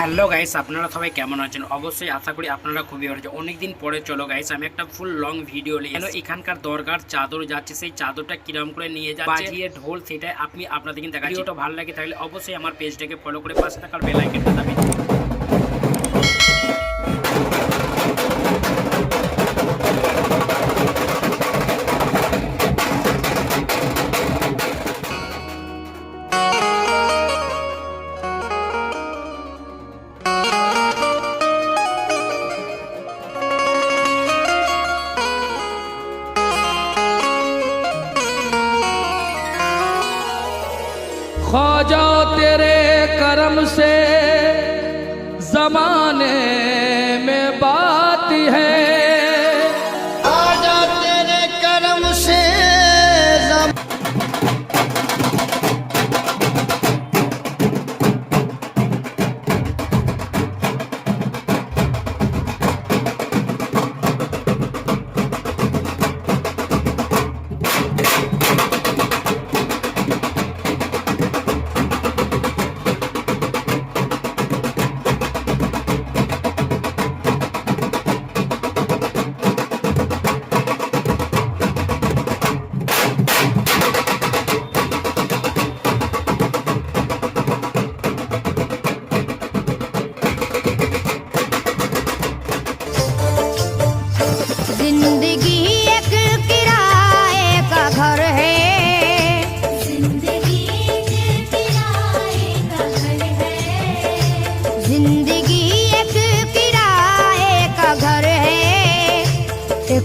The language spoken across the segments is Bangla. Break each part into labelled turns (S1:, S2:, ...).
S1: হ্যালো গাইস আপনারা সবাই কেমন আছেন? অবশ্যই আশা করি আপনারা খুবই ভালো আছেন। অনেকদিন পরে চলো গাইস আমি একটা ফুল লং ভিডিও নিয়ে এলো এখানকার দরকার চাদর যাচ্ছে সেই চাদরটা কিরম করে নিয়ে যাচ্ছে? বাজিয়ে ঢোল সেটাই আপনি আপনাদের কিন্তু দেখাচ্ছি। ভিডিওটা ভালো লাগে তাহলে অবশ্যই আমার পেজটাকে ফলো করে পাশে থাকার বেল আইকনটা দাবি
S2: ख्वाजा तेरे करम से जमाने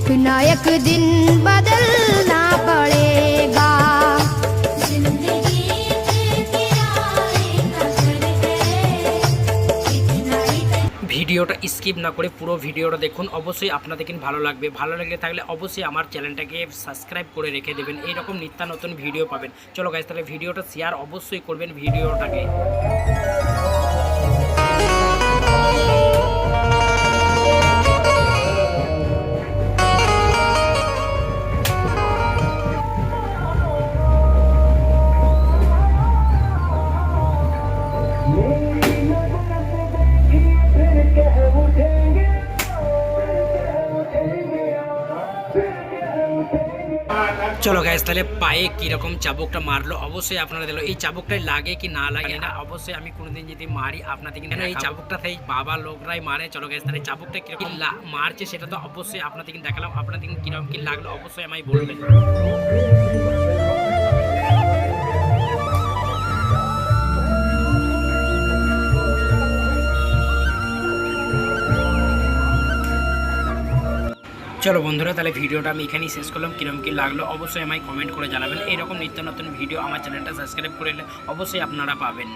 S3: एक ना एक दिन बदलना पड़ेगा
S4: जिंदगी एक किराए का घर है इतना इतना
S1: ভিডিওটা স্কিপ না করে পুরো ভিডিওটা দেখুন অবশ্যই আপনাদের কিন্তু ভালো লাগবে ভালো লাগলে থাকলে অবশ্যই আমার চ্যানেলটাকে সাবস্ক্রাইব করে রেখে দেবেন এইরকম নিত্য নতুন ভিডিও পাবেন চলো গাইজ তাহলে ভিডিওটা শেয়ার অবশ্যই করবেন ভিডিওটাকে চলো গ্যাস তাহলে পায়ে কীরকম চাবুকটা মারলো? অবশ্যই আপনারা দিল এই চাবুকটাই লাগে কি না লাগে না, অবশ্যই আমি কোনোদিন যদি মারি আপনাদের কিন্তু এই চাবুকটা সেই বাবা লোকরাই মারে। চলো গ্যাস তাহলে চাবুকটা কীরকম মারছে সেটা তো অবশ্যই আপনাদের কিন্তু দেখালাম। আপনাদের কীরকম কি লাগল, অবশ্যই আমায় বলবেন। চলো বন্ধুরা, তাহলে ভিডিওটা আমি এখানেই শেষ করলাম। কিরম কী লাগল অবশ্যই আমায় কমেন্ট করে জানাবেন। এরকম নিত্য নতুন ভিডিও আমার চ্যানেলটা সাবস্ক্রাইব করে অবশ্যই আপনারা পাবেন।